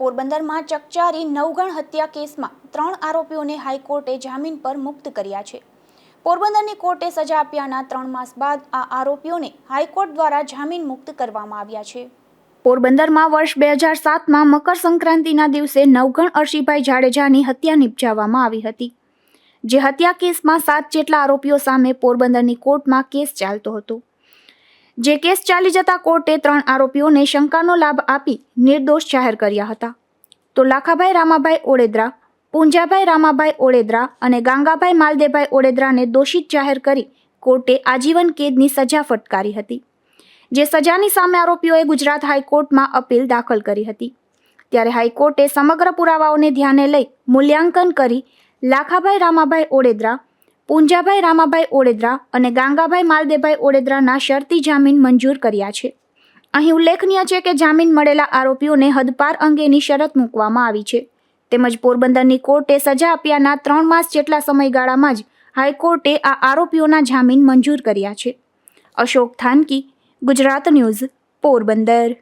પોરબંદરમાં ચકચારી નવગણ હત્યા કેસમાં ત્રણ આરોપીઓને હાઈકોર્ટે જામીન પર મુક્ત કર્યા છે. પોરબંદરની કોર્ટે સજા આપ્યાના ત્રણ માસ બાદ આ આરોપીઓને હાઈકોર્ટ દ્વારા જામીન મુક્ત કરવામાં આવ્યા છે. પોરબંદરમાં વર્ષ બે હજાર સાતમાં મકર સંક્રાંતિના દિવસે નવગણ અર્શીભાઈ જાડેજાની હત્યા નિપજાવવામાં આવી હતી. જે હત્યા કેસમાં સાત જેટલા આરોપીઓ સામે પોરબંદરની કોર્ટમાં કેસ ચાલતો હતો. જે કેસ ચાલી જતા કોર્ટે ત્રણ આરોપીઓને શંકાનો લાભ આપી નિર્દોષ જાહેર કર્યા હતા. તો લાખાભાઈ રામાભાઈ ઓડેદરા, પૂંજાભાઈ રામાભાઈ ઓડેદરા અને ગાંગાભાઈ માલદેભાઈ ઓડેદરાને દોષિત જાહેર કરી કોર્ટે આજીવન કેદની સજા ફટકારી હતી, જે સજાની સામે આરોપીઓએ ગુજરાત હાઈકોર્ટમાં અપીલ દાખલ કરી હતી. ત્યારે હાઈકોર્ટે સમગ્ર પુરાવાઓને ધ્યાને લઈ મૂલ્યાંકન કરી લાખાભાઈ રામાભાઈ ઓડેદરા પૂંજાભાઈ રામાભાઈ ઓડેદરા અને ગાંગાભાઈ માલદેભાઈ ઓડેદરાના શરતી જામીન મંજૂર કર્યા છે. અહીં ઉલ્લેખનીય છે કે જામીન મળેલા આરોપીઓને હદપાર અંગેની શરત મૂકવામાં આવી છે. તેમજ પોરબંદરની કોર્ટે સજા આપ્યાના ત્રણ માસ જેટલા સમયગાળામાં જ હાઈકોર્ટે આ આરોપીઓના જામીન મંજૂર કર્યા છે. અશોક થાનકી, ગુજરાત ન્યૂઝ, પોરબંદર.